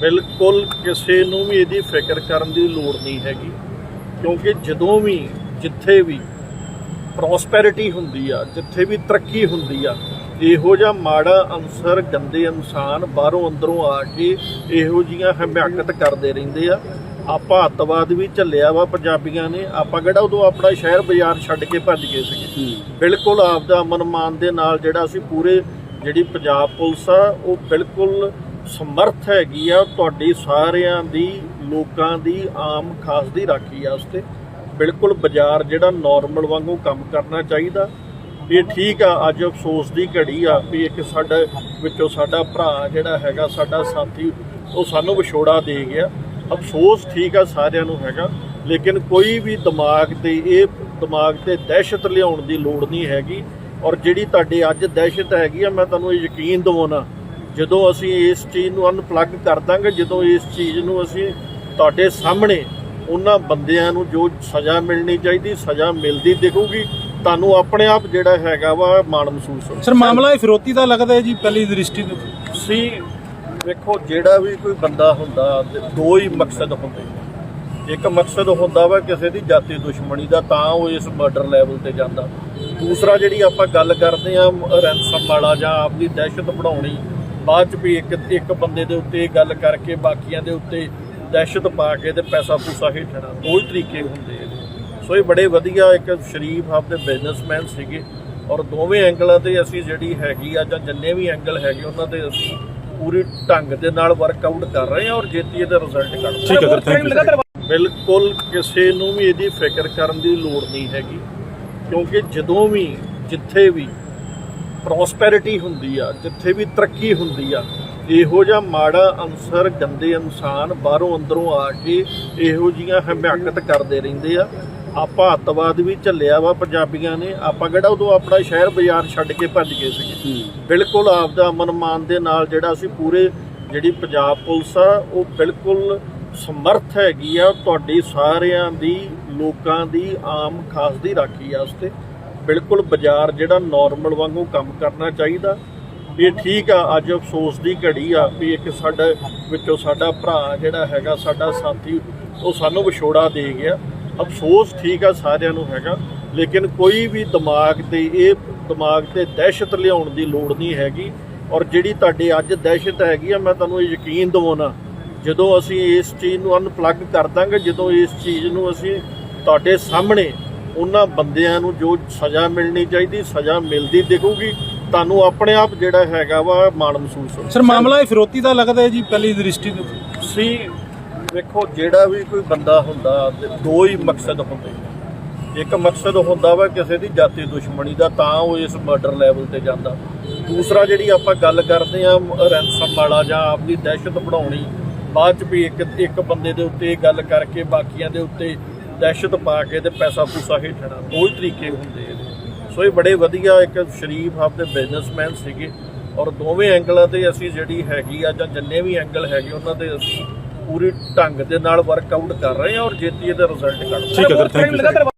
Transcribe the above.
ਬਿਲਕੁਲ ਕਿਸੇ ਨੂੰ ਵੀ ਇਹਦੀ ਫਿਕਰ ਕਰਨ ਦੀ ਲੋੜ ਨਹੀਂ ਹੈਗੀ ਕਿਉਂਕਿ ਜਦੋਂ ਵੀ ਜਿੱਥੇ ਵੀ ਪ੍ਰੋਸਪੈਰਿਟੀ ਹੁੰਦੀ ਆ ਜਿੱਥੇ ਵੀ ਤਰੱਕੀ ਹੁੰਦੀ ਆ ਇਹੋ ਜਿਹਾ ਮਾੜਾ ਅਨਸਰ ਗੰਦੇ ਇਨਸਾਨ ਬਾਹਰੋਂ ਅੰਦਰੋਂ ਆ ਕੇ ਇਹੋ ਜੀਆਂ ਹਮਾਕਤ ਕਰਦੇ ਰਹਿੰਦੇ ਆ। ਆਪਾਂ ਅੱਤਵਾਦ ਵੀ ਝੱਲਿਆ ਵਾ ਪੰਜਾਬੀਆਂ ਨੇ ਆਪਾਂ ਕਿਹੜਾ ਉਦੋਂ ਆਪਣਾ ਸ਼ਹਿਰ ਬਾਜ਼ਾਰ ਛੱਡ ਕੇ ਭੱਜ ਗਏ ਸੀਗੇ। ਬਿਲਕੁਲ ਆਪਦਾ ਅਮਨ ਮਾਨ ਦੇ ਨਾਲ ਜਿਹੜਾ ਅਸੀਂ ਪੂਰੇ ਜਿਹੜੀ ਪੰਜਾਬ ਪੁਲਿਸ ਆ ਉਹ ਬਿਲਕੁਲ ਸਮਰਥ ਹੈਗੀ ਆ ਤੁਹਾਡੀ ਸਾਰਿਆਂ ਦੀ, ਲੋਕਾਂ ਦੀ, ਆਮ ਖਾਸ ਦੀ ਰਾਖੀ ਆ ਉਸਤੇ ਬਿਲਕੁਲ ਬਾਜ਼ਾਰ ਜਿਹੜਾ ਨਾਰਮਲ ਵਾਂਗੂ ਕੰਮ ਕਰਨਾ ਚਾਹੀਦਾ। ਇਹ ਠੀਕ ਆ, ਅੱਜ ਅਫਸੋਸ ਦੀ ਘੜੀ ਆ ਵੀ ਇੱਕ ਸਾਡਾ ਵਿੱਚੋਂ ਸਾਡਾ ਭਰਾ ਜਿਹੜਾ ਹੈਗਾ, ਸਾਡਾ ਸਾਥੀ, ਉਹ ਸਾਨੂੰ ਵਿਛੋੜਾ ਦੇ ਗਿਆ। ਅਫਸੋਸ ਠੀਕ ਆ ਸਾਰਿਆਂ ਨੂੰ ਹੈਗਾ, ਲੇਕਿਨ ਕੋਈ ਵੀ ਦਿਮਾਗ ਤੇ ਇਹ ਦਿਮਾਗ ਤੇ ਦਹਿਸ਼ਤ ਲਿਆਉਣ ਦੀ ਲੋੜ ਨਹੀਂ ਹੈਗੀ। ਔਰ ਜਿਹੜੀ ਤੁਹਾਡੇ ਅੱਜ ਦਹਿਸ਼ਤ ਹੈਗੀ ਆ, ਮੈਂ ਤੁਹਾਨੂੰ ਇਹ ਯਕੀਨ ਦਿਵਾਉਣਾ ਜਦੋਂ ਅਸੀਂ ਇਸ ਚੀਜ਼ ਨੂੰ ਅਨਪਲੱਗ ਕਰ ਦਾਂਗੇ ਜਦੋਂ ਇਸ ਚੀਜ਼ ਨੂੰ ਅਸੀਂ ਤੁਹਾਡੇ ਸਾਹਮਣੇ ਉਹਨਾਂ ਬੰਦਿਆਂ ਨੂੰ ਜੋ ਸਜ਼ਾ ਮਿਲਣੀ ਚਾਹੀਦੀ ਸਜ਼ਾ ਮਿਲਦੀ ਦਿਖੂਗੀ ਤੁਹਾਨੂੰ ਆਪਣੇ ਆਪ ਜਿਹੜਾ ਹੈਗਾ ਵਾ ਮਾਣ ਮਹਿਸੂਸ ਹੋਊ। ਸਰ ਮਾਮਲਾ ਇਹ ਫਿਰੋਤੀ ਦਾ ਲੱਗਦਾ ਹੈ ਜੀ ਪਹਿਲੀ ਦ੍ਰਿਸ਼ਟੀ ਤੋਂ। ਤੁਸੀਂ ਵੇਖੋ ਜਿਹੜਾ ਵੀ ਕੋਈ ਬੰਦਾ ਹੁੰਦਾ ਦੋ ਹੀ ਮਕਸਦ ਹੁੰਦੇ ਇੱਕ ਮਕਸਦ ਹੁੰਦਾ ਵਾ ਕਿਸੇ ਦੀ ਜਾਤੀ ਦੁਸ਼ਮਣੀ ਦਾ ਤਾਂ ਉਹ ਇਸ ਮਰਡਰ ਲੈਵਲ ਤੇ ਜਾਂਦਾ। ਦੂਸਰਾ ਜਿਹੜੀ ਆਪਾਂ ਗੱਲ ਕਰਦੇ ਆ ਰੈਂਸਮ ਵਾਲਾ ਜਾਂ ਆਪਦੀ ਦਹਿਸ਼ਤ ਬਣਾਉਣੀ ਬਾਅਦ ਚ ਵੀ ਇੱਕ ਇੱਕ ਬੰਦੇ ਦੇ ਉੱਤੇ ਇਹ ਗੱਲ ਕਰਕੇ ਬਾਕੀਆਂ ਦੇ ਉੱਤੇ ਦਹਿਸ਼ਤ ਪਾ ਕੇ ਤੇ ਪੈਸਾ ਪੂਸਾ ਹੇਠਣਾ ਦੋ ਹੀ ਤਰੀਕੇ ਹੁੰਦੇ ਆ। ਸੋ ਇਹ ਬੜੇ ਵਧੀਆ ਇੱਕ ਸ਼ਰੀਫ ਆਪਦੇ ਬਿਜ਼ਨਸਮੈਨ ਸੀਗੇ ਔਰ ਦੋਵੇਂ ਐਂਗਲਾਂ ਤੇ ਅਸੀਂ ਜਿਹੜੀ ਹੈਗੀ ਆ ਜਾਂ ਜਿੰਨੇ ਵੀ ਐਂਗਲ ਹੈਗੇ ਉਹਨਾਂ ਤੇ ਅਸੀਂ ਪੂਰੀ ਢੰਗ ਦੇ ਨਾਲ ਵਰਕਆਊਟ ਕਰ ਰਹੇ ਹਾਂ ਔਰ ਜੇਤੀ ਇਹਦਾ ਰਿਜ਼ਲਟ ਕੱਢ ਠੀਕ ਹੈ ਸਰ ਥੈਂਕ ਯੂ ਬਿਲਕੁਲ ਕਿਸੇ ਨੂੰ ਵੀ ਇਹਦੀ ਫਿਕਰ ਕਰਨ ਦੀ ਲੋੜ ਨਹੀਂ ਹੈਗੀ ਕਿਉਂਕਿ ਜਦੋਂ ਵੀ ਜਿੱਥੇ ਵੀ ਪ੍ਰੋਸਪੈਰਿਟੀ ਹੁੰਦੀ ਆ ਜਿੱਥੇ ਵੀ ਤਰੱਕੀ ਹੁੰਦੀ ਆ ਇਹੋ ਜਿਹਾ ਮਾੜਾ ਅਨਸਰ ਗੰਦੇ ਇਨਸਾਨ ਬਾਹਰੋਂ ਅੰਦਰੋਂ ਆ ਕੇ ਇਹੋ ਜੀਆਂ ਹਮਾਕਤ ਕਰਦੇ ਰਹਿੰਦੇ ਆ। ਆਪਾਂ ਅੱਤਵਾਦ ਵੀ ਝੱਲਿਆ ਵਾ ਪੰਜਾਬੀਆਂ ਨੇ ਆਪਾਂ ਕਿਹੜਾ ਉਦੋਂ ਆਪਣਾ ਸ਼ਹਿਰ ਬਾਜ਼ਾਰ ਛੱਡ ਕੇ ਭੱਜ ਗਏ ਸੀਗੇ। ਬਿਲਕੁਲ ਆਪਦਾ ਅਮਨ ਮਾਨ ਦੇ ਨਾਲ ਜਿਹੜਾ ਅਸੀਂ ਪੂਰੇ ਜਿਹੜੀ ਪੰਜਾਬ ਪੁਲਿਸ ਆ ਉਹ ਬਿਲਕੁਲ ਸਮਰਥ ਹੈਗੀ ਆ ਤੁਹਾਡੀ ਸਾਰਿਆਂ ਦੀ ਲੋਕਾਂ ਦੀ ਆਮ ਖਾਸ ਦੀ ਰਾਖੀ ਆ ਉਸਤੇ ਬਿਲਕੁਲ ਬਾਜ਼ਾਰ ਜਿਹੜਾ ਨਾਰਮਲ ਵਾਂਗੂ ਕੰਮ ਕਰਨਾ ਚਾਹੀਦਾ। ਇਹ ਠੀਕ ਆ, ਅੱਜ ਅਫਸੋਸ ਦੀ ਘੜੀ ਆ ਵੀ ਇੱਕ ਸਾਡਾ ਵਿੱਚੋਂ ਸਾਡਾ ਭਰਾ ਜਿਹੜਾ ਹੈਗਾ, ਸਾਡਾ ਸਾਥੀ, ਉਹ ਸਾਨੂੰ ਵਿਛੋੜਾ ਦੇ ਗਿਆ। ਅਫਸੋਸ ਠੀਕ ਆ, ਸਾਰਿਆਂ ਨੂੰ ਹੈਗਾ। ਲੇਕਿਨ ਕੋਈ ਵੀ ਦਿਮਾਗ ਤੇ ਇਹ ਦਿਮਾਗ ਤੇ ਦਹਿਸ਼ਤ ਲਿਆਉਣ ਦੀ ਲੋੜ ਨਹੀਂ ਹੈਗੀ। ਔਰ ਜਿਹੜੀ ਤੁਹਾਡੇ ਅੱਜ ਦਹਿਸ਼ਤ ਹੈਗੀ ਆ, ਮੈਂ ਤੁਹਾਨੂੰ ਇਹ ਯਕੀਨ ਦਿਵਾਉਣਾ, ਜਦੋਂ ਅਸੀਂ ਇਸ ਚੀਜ਼ ਨੂੰ ਅਨਪਲੱਗ ਕਰ ਦਾਂਗੇ, ਜਦੋਂ ਇਸ ਚੀਜ਼ ਨੂੰ ਅਸੀਂ ਤੁਹਾਡੇ ਸਾਹਮਣੇ ਉਹਨਾਂ ਬੰਦਿਆਂ ਨੂੰ ਜੋ ਸਜ਼ਾ ਮਿਲਣੀ ਚਾਹੀਦੀ ਸਜ਼ਾ ਮਿਲਦੀ ਦਿਖੂਗੀ। ਤੁਹਾਨੂੰ ਆਪਣੇ ਆਪ ਜਿਹੜਾ ਹੈਗਾ ਵਾ ਮਾਣ ਮਹਿਸੂਸ ਹੋਊ। ਸਰ ਮਾਮਲਾ ਇਹ ਫਿਰੋਤੀ ਦਾ ਲੱਗਦਾ ਹੈ ਜੀ ਪਹਿਲੀ ਦ੍ਰਿਸ਼ਟੀ ਤੋਂ। ਤੁਸੀਂ ਵੇਖੋ ਜਿਹੜਾ ਵੀ ਕੋਈ ਬੰਦਾ ਹੁੰਦਾ ਤੇ ਦੋ ਹੀ ਮਕਸਦ ਹੁੰਦੇ ਇੱਕ ਮਕਸਦ ਹੁੰਦਾ ਵਾ ਕਿਸੇ ਦੀ ਜਾਤੀ ਦੁਸ਼ਮਣੀ ਦਾ ਤਾਂ ਉਹ ਇਸ ਮਰਡਰ ਲੈਵਲ ਤੇ ਜਾਂਦਾ। ਦੂਸਰਾ ਜਿਹੜੀ ਆਪਾਂ ਗੱਲ ਕਰਦੇ ਆ ਰੈਂਸਮ ਵਾਲਾ ਜਾਂ ਆਪਦੀ ਦਹਿਸ਼ਤ ਬਣਾਉਣੀ ਬਾਅਦ ਚ ਵੀ ਇੱਕ ਇੱਕ ਬੰਦੇ ਦੇ ਉੱਤੇ ਇਹ ਗੱਲ ਕਰਕੇ ਬਾਕੀਆਂ ਦੇ ਉੱਤੇ ਦਹਿਸ਼ਤ ਪਾ ਕੇ ਤੇ ਪੈਸਾ ਪੂਸਾ ਹੇਠਣਾ ਦੋ ਹੀ ਤਰੀਕੇ ਹੁੰਦੇ ਨੇ ਸੋ ਇਹ ਬੜੇ ਵਧੀਆ ਇੱਕ ਸ਼ਰੀਫ ਆਪਦੇ ਬਿਜ਼ਨਸਮੈਨ ਸੀਗੇ ਔਰ ਦੋਵੇਂ ਐਂਗਲਾਂ ਤੇ ਅਸੀਂ ਜਿਹੜੀ ਹੈਗੀ ਆ ਜਾਂ ਜਿੰਨੇ ਵੀ ਐਂਗਲ ਹੈਗੇ ਉਹਨਾਂ ਤੇ ਅਸੀਂ ਪੂਰੀ ਢੰਗ ਦੇ ਨਾਲ ਵਰਕਆਊਟ ਕਰ ਰਹੇ ਹਾਂ ਔਰ ਜੇਤੀ ਇਹਦਾ ਰਿਜ਼ਲਟ ਕੱਢ ਠੀਕ ਹੈ ਸਰ ਥੈਂਕ ਯੂ